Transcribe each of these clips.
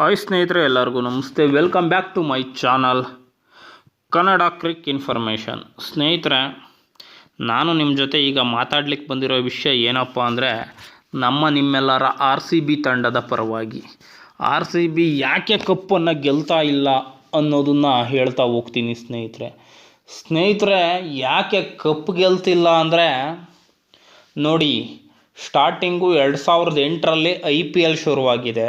Hi ಸ್ನೇಹಿತರೆ ಎಲ್ಲರಿಗೂ ನಮಸ್ತೆ. Welcome back to my channel Kannada cric information ಸ್ನೇಹಿತರೆ, ನಾನು ನಿಮ್ಮ ಜೊತೆ ಈಗ ಮಾತಾಡ್ಲಿಕ್ಕೆ ಬಂದಿರೋ ವಿಷಯ ಏನಪ್ಪ ಅಂದರೆ, ನಮ್ಮ ನಿಮ್ಮೆಲ್ಲರ ಆರ್ ಸಿ ಬಿ ತಂಡದ ಪರವಾಗಿ. ಆರ್ ಸಿ ಬಿ ಯಾಕೆ ಕಪ್ಪನ್ನು ಗೆಲ್ತಾ ಇಲ್ಲ ಅನ್ನೋದನ್ನು ಹೇಳ್ತಾ ಹೋಗ್ತೀನಿ ಸ್ನೇಹಿತರೆ. ಸ್ನೇಹಿತರೆ, ಯಾಕೆ ಕಪ್ ಗೆಲ್ತಿಲ್ಲ ಅಂದರೆ, ನೋಡಿ ಸ್ಟಾರ್ಟಿಂಗು ಎರಡು ಸಾವಿರದ ಎಂಟರಲ್ಲಿ ಐ ಪಿ ಎಲ್ ಶುರುವಾಗಿದೆ.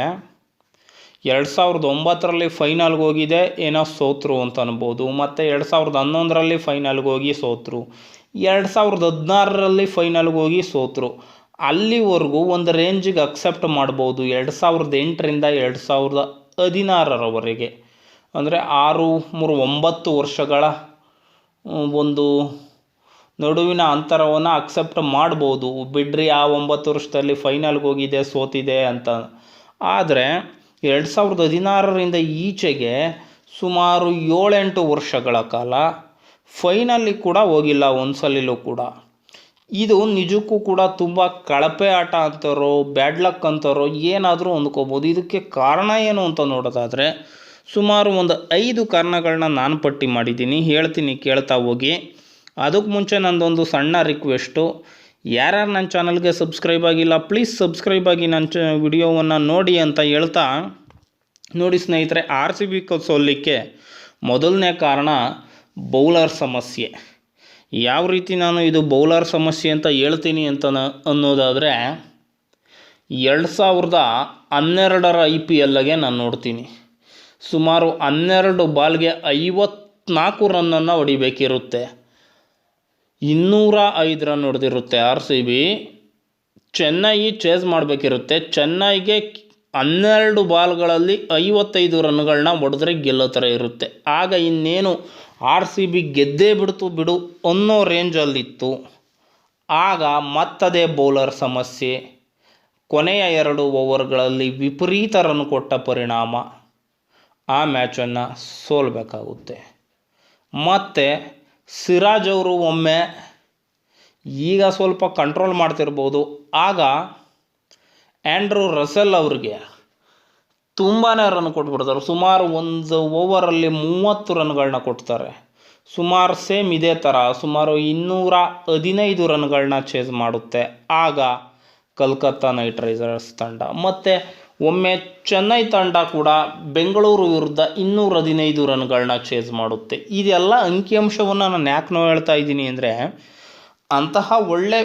ಎರಡು ಸಾವಿರದ ಒಂಬತ್ತರಲ್ಲಿ ಫೈನಲ್ಗೆ ಹೋಗಿದೆ. ಏನೋ ಸೋತರು ಅಂತ ಅನ್ಬೋದು. ಮತ್ತು ಎರಡು ಸಾವಿರದ ಹನ್ನೊಂದರಲ್ಲಿ ಫೈನಲ್ಗೆ ಹೋಗಿ ಸೋತರು. ಎರಡು ಸಾವಿರದ ಹದಿನಾರರಲ್ಲಿ ಫೈನಲ್ಗೆ ಹೋಗಿ ಸೋತರು. ಅಲ್ಲಿವರೆಗೂ ಒಂದು ರೇಂಜಿಗೆ ಅಕ್ಸೆಪ್ಟ್ ಮಾಡ್ಬೋದು. ಎರಡು ಸಾವಿರದ ಎಂಟರಿಂದ ಎರಡು ಸಾವಿರದ ಹದಿನಾರರವರೆಗೆ. ಅಂದರೆ ಆರು ಮೂರು ಒಂಬತ್ತು ವರ್ಷಗಳ ಒಂದು ನಡುವಿನ ಅಂತರವನ್ನು ಅಕ್ಸೆಪ್ಟ್ ಮಾಡ್ಬೋದು. ಬಿಡ್ರಿ, ಆ ಒಂಬತ್ತು ವರ್ಷದಲ್ಲಿ ಫೈನಲ್ಗೆ ಹೋಗಿದೆ, ಸೋತಿದೆ ಅಂತ. ಆದರೆ ಎರಡು ಸಾವಿರದ ಹದಿನಾರರಿಂದ ಈಚೆಗೆ ಸುಮಾರು ಏಳೆಂಟು ವರ್ಷಗಳ ಕಾಲ ಫೈನಲ್ಲಿ ಕೂಡ ಹೋಗಿಲ್ಲ, ಒಂದ್ಸಲಿಲೂ ಕೂಡ. ಇದು ನಿಜಕ್ಕೂ ಕೂಡ ತುಂಬ ಕಳಪೆ ಆಟ ಅಂತಾರೋ, ಬ್ಯಾಡ್ ಲಕ್ ಅಂತಾರೋ ಏನಾದರೂ ಹೊಂದ್ಕೋಬೋದು. ಇದಕ್ಕೆ ಕಾರಣ ಏನು ಅಂತ ನೋಡೋದಾದರೆ, ಸುಮಾರು ಒಂದು ಐದು ಕಾರಣಗಳನ್ನ ನಾನು ಪಟ್ಟಿ ಮಾಡಿದ್ದೀನಿ. ಹೇಳ್ತೀನಿ ಕೇಳ್ತಾ ಹೋಗಿ. ಅದಕ್ಕೆ ಮುಂಚೆ ನಂದೊಂದು ಸಣ್ಣ ರಿಕ್ವೆಸ್ಟು ಯಾರ್ಯಾರು ನನ್ನ ಚಾನಲ್ಗೆ ಸಬ್ಸ್ಕ್ರೈಬ್ ಆಗಿಲ್ಲ ಪ್ಲೀಸ್ ಸಬ್ಸ್ಕ್ರೈಬ್ ಆಗಿ ನನ್ನ ಚ, ವಿಡಿಯೋವನ್ನು ನೋಡಿ ಅಂತ ಹೇಳ್ತಾ, ನೋಡಿ ಸ್ನೇಹಿತರೆ, ಆರ್ ಸಿ ಬಿ ಸೋಲಿಕ್ಕೆ ಮೊದಲನೇ ಕಾರಣ ಬೌಲರ್ ಸಮಸ್ಯೆ. ಯಾವ ರೀತಿ ನಾನು ಇದು ಬೌಲರ್ ಸಮಸ್ಯೆ ಅಂತ ಹೇಳ್ತೀನಿ ಅಂತ ಅನ್ನೋದಾದರೆ, ಎರಡು ಸಾವಿರದ ಹನ್ನೆರಡರ ಐ ಪಿ ಎಲ್ಗೆ ನಾನು ನೋಡ್ತೀನಿ. ಸುಮಾರು ಹನ್ನೆರಡು ಬಾಲ್ಗೆ ಐವತ್ನಾಲ್ಕು ರನ್ನನ್ನು ಹೊಡಿಬೇಕಿರುತ್ತೆ. ಇನ್ನೂರ ಐದು run ಹೊಡೆದಿರುತ್ತೆ R C B. Chennai chase ಮಾಡಬೇಕಿರುತ್ತೆ. ಚೆನ್ನೈಗೆ ಹನ್ನೆರಡು ಬಾಲ್ಗಳಲ್ಲಿ ಐವತ್ತೈದು ರನ್ಗಳನ್ನ ಹೊಡೆದ್ರೆ ಗೆಲ್ಲೋ ಥರ ಇರುತ್ತೆ. ಆಗ ಇನ್ನೇನು ಆರ್ ಸಿ ಬಿ ಗೆದ್ದೇ ಬಿಡ್ತು ಬಿಡು ಅನ್ನೋ ರೇಂಜಲ್ಲಿತ್ತು. ಆಗ ಮತ್ತದೇ ಬೌಲರ್ ಸಮಸ್ಯೆ. ಕೊನೆಯ ಎರಡು ಓವರ್ಗಳಲ್ಲಿ ವಿಪರೀತ ರನ್ ಕೊಟ್ಟ ಪರಿಣಾಮ. ಆ ಮ್ಯಾಚನ್ನು ಸೋಲ್ಬೇಕಾಗುತ್ತೆ. ಮತ್ತು ಸಿರಾಜ್ ಅವರು ಒಮ್ಮೆ ಈಗ ಸ್ವಲ್ಪ ಕಂಟ್ರೋಲ್ ಮಾಡ್ತಿರ್ಬೋದು. ಆಗ ಆ್ಯಂಡ್ರೂ ರಸೆಲ್ ಅವ್ರಿಗೆ ತುಂಬಾ ರನ್ ಕೊಟ್ಬಿಡ್ತಾರೆ. ಸುಮಾರು ಒಂದು ಓವರಲ್ಲಿ ಮೂವತ್ತು ರನ್ಗಳನ್ನ ಕೊಡ್ತಾರೆ ಸುಮಾರು ಸೇಮ್ ಇದೇ ಥರ ಸುಮಾರು ಇನ್ನೂರ ಹದಿನೈದು ರನ್ಗಳನ್ನ ಚೇಸ್ ಮಾಡುತ್ತೆ. ಆಗ ಕಲ್ಕತ್ತಾ ನೈಟ್ ರೈಸರ್ಸ್ ತಂಡ. ಮತ್ತು ಒಮ್ಮೆ ಚೆನ್ನೈ ತಂಡ ಕೂಡ ಬೆಂಗಳೂರು ವಿರುದ್ಧ ಇನ್ನೂರ ಹದಿನೈದು ರನ್ಗಳನ್ನ ಚೇಸ್ ಮಾಡುತ್ತೆ. ಇದೆಲ್ಲ ಅಂಕಿಅಂಶವನ್ನು ನಾನು ಯಾಕೆ ನಾವು ಹೇಳ್ತಾ ಇದ್ದೀನಿ ಅಂದರೆ, ಅಂತಹ ಒಳ್ಳೆ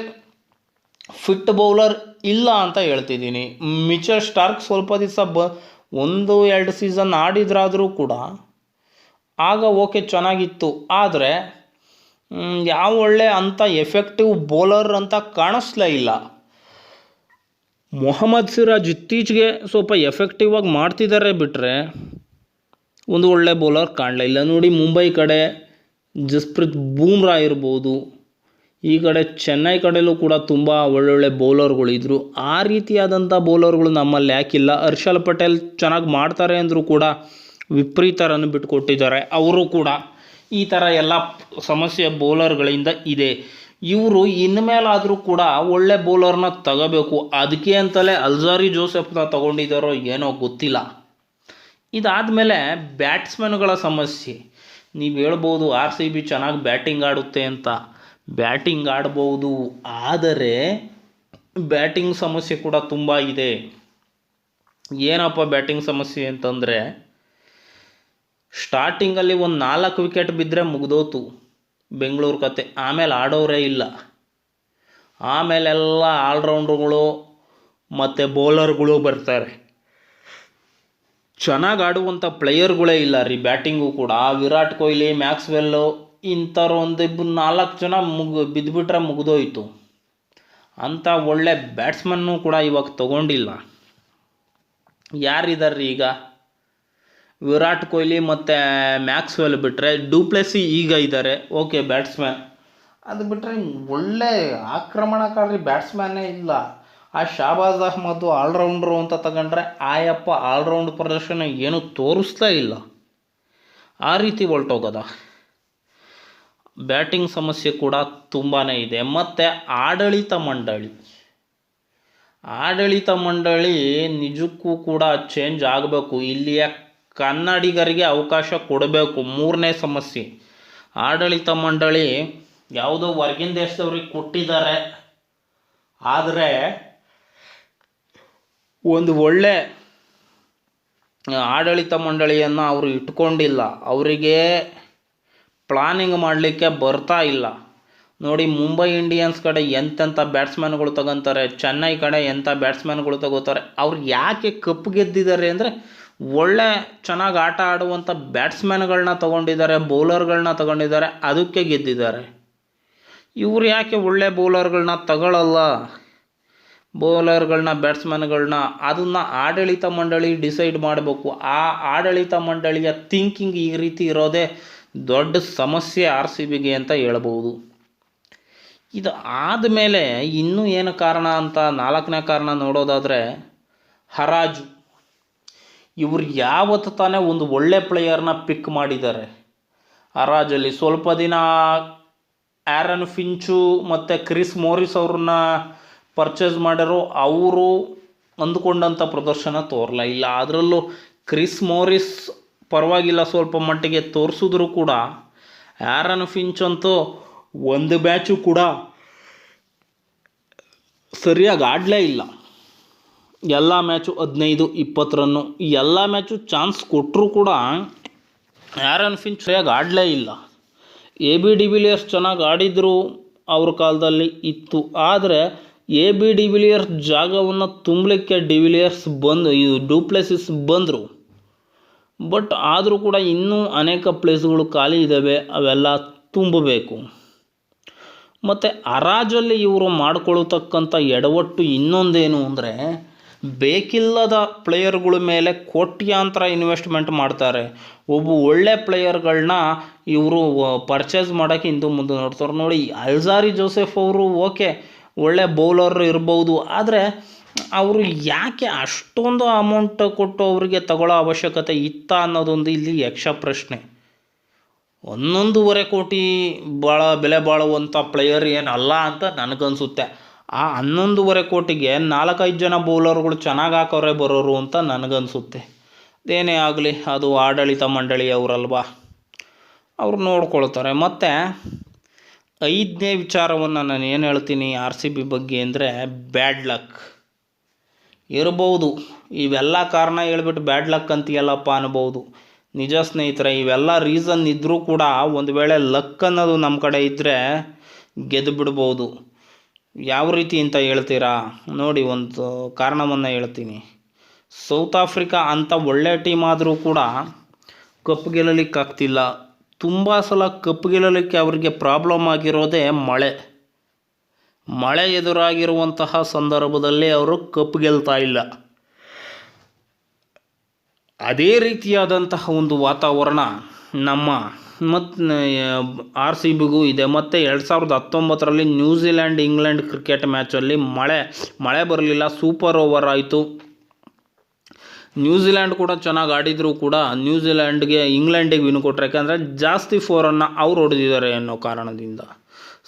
ಫಿಟ್ ಬೌಲರ್ ಇಲ್ಲ ಅಂತ ಹೇಳ್ತಿದ್ದೀನಿ. ಮಿಚರ್ ಸ್ಟಾರ್ಕ್ ಸ್ವಲ್ಪ ದಿವಸ ಬ, ಒಂದು, ಎರಡು ಸೀಸನ್ ಆಡಿದ್ರಾದರೂ ಕೂಡ, ಆಗ ಓಕೆ ಚೆನ್ನಾಗಿತ್ತು. ಆದರೆ ಯಾವ ಒಳ್ಳೆ ಅಂಥ ಎಫೆಕ್ಟಿವ್ ಬೌಲರ್ ಅಂತ ಕಾಣಿಸ್ಲೇ ಇಲ್ಲ. ಮೊಹಮ್ಮದ್ ಸಿರಾಜ್ ಇತ್ತೀಚೆಗೆ ಸ್ವಲ್ಪ ಎಫೆಕ್ಟಿವ್ ಆಗಿ ಮಾಡ್ತಿದ್ದಾರೆ ಬಿಟ್ಟರೆ ಒಂದು ಒಳ್ಳೆ ಬೌಲರ್ ಕಾಣಲೇ ಇಲ್ಲ. ನೋಡಿ ಮುಂಬೈ ಕಡೆ ಜಸ್ಪ್ರೀತ್ ಬೂಮ್ರಾ ಇರ್ಬೋದು. ಈ ಕಡೆ ಚೆನ್ನೈ ಕಡೆಯಲ್ಲೂ ಕೂಡ ತುಂಬ ಒಳ್ಳೊಳ್ಳೆ ಬೌಲರ್ಗಳಿದ್ರು ಆ ರೀತಿಯಾದಂಥ ಬೌಲರ್ಗಳು ನಮ್ಮಲ್ಲಿ ಯಾಕಿಲ್ಲ. ಹರ್ಷಲ್ ಪಟೇಲ್ ಚೆನ್ನಾಗಿ ಮಾಡ್ತಾರೆ ಅಂದರೂ ಕೂಡ ವಿಪರೀತ ರನ್ ಬಿಟ್ಕೊಟ್ಟಿದ್ದಾರೆ. ಅವರು ಕೂಡ ಈ ಥರ ಎಲ್ಲ ಸಮಸ್ಯೆ ಬೌಲರ್ಗಳಿಂದ ಇದೆ. ಇವರು ಇನ್ಮೇಲಾದರೂ ಕೂಡ ಒಳ್ಳೆ ಬೌಲರ್ನ ತಗೋಬೇಕು. ಅದಕ್ಕೆ ಅಂತಲೇ ಅಲ್ಜಾರಿ ಜೋಸೆಫ್ನ ತಗೊಂಡಿದ್ದಾರೋ ಏನೋ ಗೊತ್ತಿಲ್ಲ. ಇದಾದಮೇಲೆ ಬ್ಯಾಟ್ಸ್ಮನ್ಗಳ ಸಮಸ್ಯೆ. ನೀವು ಹೇಳ್ಬೋದು ಆರ್ ಸಿ ಬಿ ಚೆನ್ನಾಗಿ ಬ್ಯಾಟಿಂಗ್ ಆಡುತ್ತೆ ಅಂತ. ಬ್ಯಾಟಿಂಗ್ ಆಡ್ಬೋದು. ಆದರೆ ಬ್ಯಾಟಿಂಗ್ ಸಮಸ್ಯೆ ಕೂಡ ತುಂಬ ಇದೆ. ಏನಪ್ಪ ಬ್ಯಾಟಿಂಗ್ ಸಮಸ್ಯೆ ಅಂತಂದರೆ ಸ್ಟಾರ್ಟಿಂಗಲ್ಲಿ ಒಂದು ನಾಲ್ಕು ವಿಕೆಟ್ ಬಿದ್ದರೆ ಮುಗ್ದೋತು. ಬೆಂಗಳೂರು ಕತೆ. ಆಮೇಲೆ ಆಡೋರೇ ಇಲ್ಲ. ಆಮೇಲೆಲ್ಲ ಆಲ್ರೌಂಡ್ರುಗಳು ಮತ್ತು ಬೌಲರ್ಗಳು ಬರ್ತಾರೆ. ಚೆನ್ನಾಗಿ ಆಡುವಂಥ ಪ್ಲೇಯರ್ಗಳೇ ಇಲ್ಲ ರೀ ಬ್ಯಾಟಿಂಗು ಕೂಡ. ವಿರಾಟ್ ಕೊಹ್ಲಿ, ಮ್ಯಾಕ್ಸ್ವೆಲ್ಲು ಇಂಥವ್ರು ಒಂದಿಬ್ಬರು ನಾಲ್ಕು ಜನ ಮುಗ್ ಬಿದ್ದುಬಿಟ್ರೆ ಮುಗಿದೋಯ್ತು. ಅಂಥ ಒಳ್ಳೆ ಬ್ಯಾಟ್ಸ್ಮನ್ನು ಕೂಡ ಇವಾಗ ತಗೊಂಡಿಲ್ಲ. ಯಾರಿದ್ದಾರೆ ಈಗ ವಿರಾಟ್ ಕೊಹ್ಲಿ ಮತ್ತು ಮ್ಯಾಕ್ಸ್ವೆಲ್ ಬಿಟ್ಟರೆ ಡೂಪ್ಲೆಸಿ ಈಗ ಇದ್ದಾರೆ ಓಕೆ, ಬ್ಯಾಟ್ಸ್ಮ್ಯಾನ್. ಅದು ಬಿಟ್ಟರೆ ಒಳ್ಳೆ ಆಕ್ರಮಣಕಾರಿ ಬ್ಯಾಟ್ಸ್ಮ್ಯಾನೇ ಇಲ್ಲ. ಆ ಶಾಬಾಜ್ ಅಹ್ಮದ್ ಆಲ್ರೌಂಡ್ರು ಅಂತ ತಗೊಂಡ್ರೆ ಆಯಪ್ಪ ಆಲ್ರೌಂಡ್ ಪ್ರದರ್ಶನ ಏನೂ ತೋರಿಸ್ತಾ ಇಲ್ಲ. ಆ ರೀತಿ ಹೊಲ್ಟೋಗದ ಬ್ಯಾಟಿಂಗ್ ಸಮಸ್ಯೆ ಕೂಡ ತುಂಬಾ ಇದೆ. ಮತ್ತು ಆಡಳಿತ ಮಂಡಳಿ. ಆಡಳಿತ ಮಂಡಳಿ ನಿಜಕ್ಕೂ ಕೂಡ ಚೇಂಜ್ ಆಗಬೇಕು. ಇಲ್ಲಿಯ ಕನ್ನಡಿಗರಿಗೆ ಅವಕಾಶ ಕೊಡಬೇಕು. ಮೂರನೇ ಸಮಸ್ಯೆ. ಆಡಳಿತ ಮಂಡಳಿ ಯಾವುದೋ ಹೊರಗಿನ ದೇಶದವ್ರಿಗೆ ಕೊಟ್ಟಿದ್ದಾರೆ. ಆದರೆ ಒಂದು ಒಳ್ಳೆ ಆಡಳಿತ ಮಂಡಳಿಯನ್ನು ಅವರು ಇಟ್ಕೊಂಡಿಲ್ಲ. ಅವರಿಗೆ ಪ್ಲಾನಿಂಗ್ ಮಾಡಲಿಕ್ಕೆ ಬರ್ತಾ ಇಲ್ಲ. ನೋಡಿ, ಮುಂಬೈ ಇಂಡಿಯನ್ಸ್ ಕಡೆ ಎಂತೆಂಥ ಬ್ಯಾಟ್ಸ್ಮನ್ಗಳು ತಗೊತಾರೆ, ಚೆನ್ನೈ ಕಡೆ ಎಂಥ ಬ್ಯಾಟ್ಸ್ಮನ್ಗಳು ತಗೋತಾರೆ. ಅವ್ರು ಯಾಕೆ ಕಪ್ ಗೆದ್ದಿದ್ದಾರೆ ಅಂದರೆ ಒಳ್ಳೆ ಚೆನ್ನಾಗಿ ಆಟ ಆಡುವಂಥ ಬ್ಯಾಟ್ಸ್ಮ್ಯಾನ್ಗಳನ್ನ ತಗೊಂಡಿದ್ದಾರೆ ಬೌಲರ್ಗಳನ್ನ ತಗೊಂಡಿದ್ದಾರೆ, ಅದಕ್ಕೆ ಗೆದ್ದಿದ್ದಾರೆ. ಇವ್ರು ಯಾಕೆ ಒಳ್ಳೆ ಬೌಲರ್ಗಳನ್ನ ತಗೊಳ್ಳಲ್ಲ ಬೌಲರ್ಗಳನ್ನ ಬ್ಯಾಟ್ಸ್ಮ್ಯಾನ್ಗಳನ್ನ ಅದನ್ನು ಆಡಳಿತ ಮಂಡಳಿ ಡಿಸೈಡ್ ಮಾಡಬೇಕು. ಆ ಆಡಳಿತ ಮಂಡಳಿಯ ಥಿಂಕಿಂಗ್ ಈ ರೀತಿ ಇರೋದೇ ದೊಡ್ಡ ಸಮಸ್ಯೆ ಆರ್ ಸಿ ಬಿಗೆ ಅಂತ ಹೇಳ್ಬೋದು. ಇದು ಆದಮೇಲೆ ಇನ್ನೂ ಏನು ಕಾರಣ ಅಂತ ನಾಲ್ಕನೇ ಕಾರಣ ನೋಡೋದಾದರೆ ಹರಾಜು. ಇವ್ರು ಯಾವತ್ತು ತಾನೇ ಒಂದು ಒಳ್ಳೆ ಪ್ಲೇಯರ್ನ ಪಿಕ್ ಮಾಡಿದ್ದಾರೆ. ಆ ರಾಜಲ್ಲಿ ಸ್ವಲ್ಪ ದಿನ ಆ್ಯರನ್ ಫಿಂಚು ಮತ್ತು ಕ್ರಿಸ್ ಮೋರಿಸ್ ಅವ್ರನ್ನ ಪರ್ಚೇಸ್ ಮಾಡಿರೋ ಅವರು ಅಂದುಕೊಂಡಂಥ ಪ್ರದರ್ಶನ ತೋರಲ್ಲ ಇಲ್ಲ, ಅದರಲ್ಲೂ ಕ್ರಿಸ್ ಮೋರಿಸ್ ಪರವಾಗಿಲ್ಲ ಸ್ವಲ್ಪ ಮಟ್ಟಿಗೆ ತೋರಿಸಿದ್ರು ಕೂಡ ಆ್ಯರನ್ ಫಿಂಚ್ ಅಂತೂ ಒಂದು ಬ್ಯಾಚು ಕೂಡ ಸರಿಯಾಗಿ ಆಡಲೇ ಇಲ್ಲ. ಎಲ್ಲ ಮ್ಯಾಚು ಹದಿನೈದು, ಇಪ್ಪತ್ತರನ್ನು ಈ ಎಲ್ಲ ಮ್ಯಾಚು ಚಾನ್ಸ್ ಕೊಟ್ಟರೂ ಕೂಡ ಆ್ಯರನ್ ಫಿಂಚ್ ಸರಿಯಾಗಿ ಆಡಲೇ ಇಲ್ಲ. ಎ ಬಿ ಡಿವಿಲಿಯರ್ಸ್ ಚೆನ್ನಾಗಿ ಆಡಿದ್ರು ಅವ್ರ ಕಾಲದಲ್ಲಿ ಇತ್ತು. ಆದರೆ ಎ ಬಿ ಡಿವಿಲಿಯರ್ಸ್ ಜಾಗವನ್ನು ತುಂಬಲಿಕ್ಕೆ ಡಿವಿಲಿಯರ್ಸ್ ಬಂದು, ಇದು ಡೂಪ್ಲೆಸಿಸ್ ಬಂದರು. ಬಟ್ ಆದರೂ ಕೂಡ ಇನ್ನೂ ಅನೇಕ ಪ್ಲೇಸ್ಗಳು ಖಾಲಿ ಇದ್ದಾವೆ ಅವೆಲ್ಲ ತುಂಬಬೇಕು. ಮತ್ತು ಹರಾಜಲ್ಲಿ ಇವರು ಮಾಡ್ಕೊಳ್ತಕ್ಕಂಥ ಎಡವಟ್ಟು ಇನ್ನೊಂದೇನು ಅಂದರೆ ಬೇಕಿಲ್ಲದ ಪ್ಲೇಯರ್ಗಳ ಮೇಲೆ ಕೋಟ್ಯಾಂತರ ಇನ್ವೆಸ್ಟ್ಮೆಂಟ್ ಮಾಡ್ತಾರೆ. ಒಬ್ಬ ಒಳ್ಳೆ ಪ್ಲೇಯರ್ಗಳನ್ನ ಇವರು ಪರ್ಚೇಸ್ ಮಾಡೋಕ್ಕೆ ಹಿಂದೆ ಮುಂದೆ ನೋಡ್ತಾರೆ ನೋಡಿ ಅಲ್ಜಾರಿ ಜೋಸೆಫ್ ಅವರು ಓಕೆ ಒಳ್ಳೆ ಬೌಲರ್ ಇರ್ಬೋದು. ಆದರೆ, ಅವರು ಯಾಕೆ ಅಷ್ಟೊಂದು ಅಮೌಂಟ್ ಕೊಟ್ಟು ಅವರಿಗೆ ತಗೊಳ್ಳೋ ಅವಶ್ಯಕತೆ ಇತ್ತ ಅನ್ನೋದೊಂದು ಇಲ್ಲಿ ಯಕ್ಷ ಪ್ರಶ್ನೆ. ಒಂದೊಂದೂವರೆ ಕೋಟಿ ಭಾಳ ಬೆಲೆ ಬಾಳುವಂಥ ಪ್ಲೇಯರ್ ಏನಲ್ಲ ಅಂತ ನನಗನ್ಸುತ್ತೆ. ಆ ಹನ್ನೊಂದುವರೆ ಕೋಟಿಗೆ ನಾಲ್ಕೈದು ಜನ ಬೌಲರ್ಗಳು ಚೆನ್ನಾಗಿ ಹಾಕೋರೆ ಬರೋರು ಅಂತ ನನಗನ್ಸುತ್ತೆ. ಅದೇನೇ ಆಗಲಿ, ಅದು ಆಡಳಿತ ಮಂಡಳಿ ಮಂಡಳಿಯವರಲ್ವಾ? ಅವ್ರು ನೋಡ್ಕೊಳ್ತಾರೆ. ಮತ್ತು ಐದನೇ ವಿಚಾರವನ್ನು ನಾನು ಏನು ಹೇಳ್ತೀನಿ ಆರ್ ಸಿ ಬಿ ಬಗ್ಗೆ ಅಂದರೆ ಬ್ಯಾಡ್ ಲಕ್. ಇರ್ಬೋದು, ಇವೆಲ್ಲ ಕಾರಣ ಹೇಳ್ಬಿಟ್ಟು ಬ್ಯಾಡ್ ಲಕ್ ಅಂತೀಯಲ್ಲಪ್ಪ ಅನ್ಬೋದು. ನಿಜ ಸ್ನೇಹಿತರೆ, ಇವೆಲ್ಲ ರೀಸನ್ ಇದ್ದರೂ ಕೂಡ ಒಂದು ವೇಳೆ ಲಕ್ ಅನ್ನೋದು ನಮ್ಮ ಕಡೆ ಇದ್ದರೆ ಗೆದ್ದು ಬಿಡ್ಬೋದು ಯಾವ ರೀತಿ ಅಂತ ಹೇಳ್ತೀರಾ? ನೋಡಿ, ಒಂದು ಕಾರಣವನ್ನು ಹೇಳ್ತೀನಿ. ಸೌತ್ ಆಫ್ರಿಕಾ ಅಂಥ ಒಳ್ಳೆಯ ಟೀಮ್ ಆದರೂ ಕೂಡ ಕಪ್ ಗೆಲ್ಲಲಿಕ್ಕಾಗ್ತಿಲ್ಲ ತುಂಬ ಸಲ ಕಪ್ ಗೆಲ್ಲಲಿಕ್ಕೆ ಅವರಿಗೆ ಪ್ರಾಬ್ಲಮ್ ಆಗಿರೋದೇ ಮಳೆ. ಮಳೆ ಎದುರಾಗಿರುವಂತಹ ಸಂದರ್ಭದಲ್ಲಿ ಅವರು ಕಪ್ ಗೆಲ್ತಾ ಇಲ್ಲ. ಅದೇ ರೀತಿಯಾದಂತಹ ಒಂದು ವಾತಾವರಣ ನಮ್ಮ ಮತ್ತು ಆರ್ ಸಿ ಬಿಗೂ ಇದೆ. ಮತ್ತು ಎರಡು ಸಾವಿರದ ಹತ್ತೊಂಬತ್ತರಲ್ಲಿ ನ್ಯೂಜಿಲ್ಯಾಂಡ್, ಇಂಗ್ಲೆಂಡ್ ಕ್ರಿಕೆಟ್ ಮ್ಯಾಚಲ್ಲಿ ಮಳೆ ಮಳೆ ಬರಲಿಲ್ಲ, ಸೂಪರ್ ಓವರ್ ಆಯಿತು. ನ್ಯೂಜಿಲ್ಯಾಂಡ್ ಕೂಡ ಚೆನ್ನಾಗಿ ಆಡಿದರೂ ಕೂಡ ನ್ಯೂಜಿಲ್ಯಾಂಡ್ಗೆ ಇಂಗ್ಲೆಂಡಿಗೆ ವಿನ್ ಕೊಟ್ಟರೆ ಯಾಕೆಂದರೆ ಜಾಸ್ತಿ ಫೋರನ್ನು ಅವ್ರು ಹೊಡೆದಿದ್ದಾರೆ ಅನ್ನೋ ಕಾರಣದಿಂದ.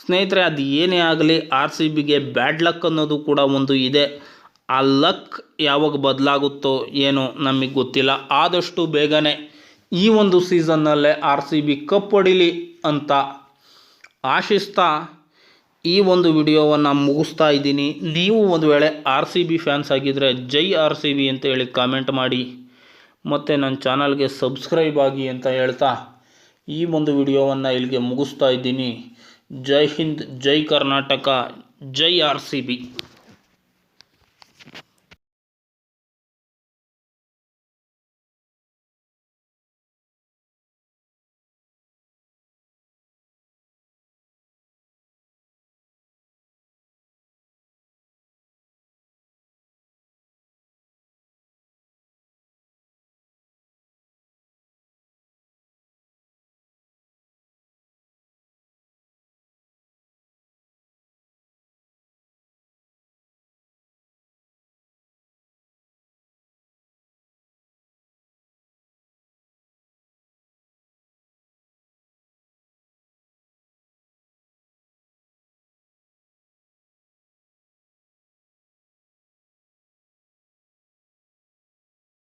ಸ್ನೇಹಿತರೆ, ಅದು ಏನೇ ಆಗಲಿ, ಆರ್ ಸಿ ಬಿಗೆ ಬ್ಯಾಡ್ ಲಕ್ ಅನ್ನೋದು ಕೂಡ ಒಂದು ಇದೆ. ಆ ಲಕ್ ಯಾವಾಗ ಬದಲಾಗುತ್ತೋ ಏನೋ ನಮಗೆ ಗೊತ್ತಿಲ್ಲ. ಆದಷ್ಟು ಬೇಗನೆ ಈ ಒಂದು ಸೀಸನ್ನಲ್ಲೇ ಆರ್ ಸಿ ಬಿ ಕಪ್ ಹೊಡಿಲಿ ಅಂತ ಆಶಿಸ್ತಾ ಈ ಒಂದು ವಿಡಿಯೋವನ್ನು ಮುಗಿಸ್ತಾ ಇದ್ದೀನಿ. ನೀವು ಒಂದು ವೇಳೆ ಆರ್ ಸಿ ಬಿ ಫ್ಯಾನ್ಸ್ ಆಗಿದ್ದರೆ ಜೈ ಆರ್ ಸಿ ಬಿ ಅಂತ ಹೇಳಿ ಕಾಮೆಂಟ್ ಮಾಡಿ. ಮತ್ತು ನನ್ನ ಚಾನಲ್ಗೆ ಸಬ್ಸ್ಕ್ರೈಬ್ ಆಗಿ ಅಂತ ಹೇಳ್ತಾ ಈ ಒಂದು ವಿಡಿಯೋವನ್ನು ಇಲ್ಲಿಗೆ ಮುಗಿಸ್ತಾ ಇದ್ದೀನಿ. ಜೈ ಹಿಂದ್, ಜೈ ಕರ್ನಾಟಕ, ಜೈ ಆರ್ ಸಿ ಬಿ.